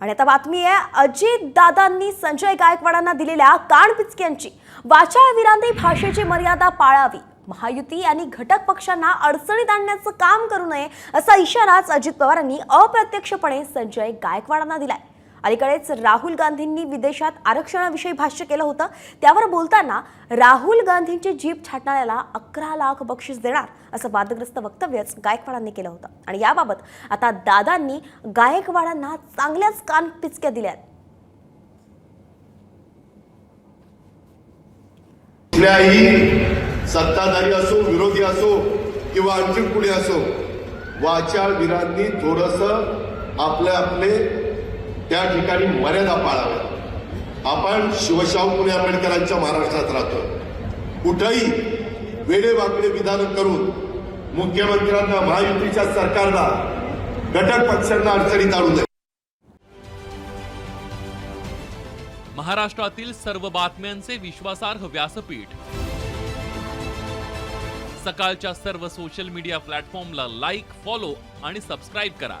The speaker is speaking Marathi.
आणि आता बातमी आहे अजित दादांनी संजय गायकवाडांना दिलेल्या कानपिचक्यांची वाचा विरांदी भाषेची मर्यादा पाळावी. महायुती आणि घटक पक्षांना अडचणीत आणण्याचं काम करू नये असा इशाराच अजित पवारांनी अप्रत्यक्षपणे संजय गायकवाडांना दिलाय. अलीकडेच राहुल गांधींनी विदेशात आरक्षणाविषयी भाष्य केलं होतं. त्यावर बोलताना राहुल गांधींची जीप छाटणाऱ्याला अकरा लाख बक्षीस देणार असं वादग्रस्त वक्तव्यच गायकवाडांनी केलं होतं. आणि याबाबत आता दादांनी गायकवाडांना चांगल्याच कान पिचक्या दिल्यात. कुठल्याही सत्ताधारी असो विरोधी असो किंवा आणखी कुणी असो वाचाळवीरांनी थोडस आपले आपले त्या ठिकाणी मर्यादा पाळाव्या आपण शिवशाहू फुले आंबेडकरांच्या महाराष्ट्रात राहतो कुठंही वेडेवाकडे विधान करून मुख्यमंत्र्यांना महायुतीच्या सरकारला घटक पक्षांना अडचणीत आणू नये. महाराष्ट्रातील सर्व बातम्यांचे विश्वासार्ह व्यासपीठ. सकाळच्या सर्व सोशल मीडिया प्लॅटफॉर्मला लाईक फॉलो आणि सबस्क्राईब करा.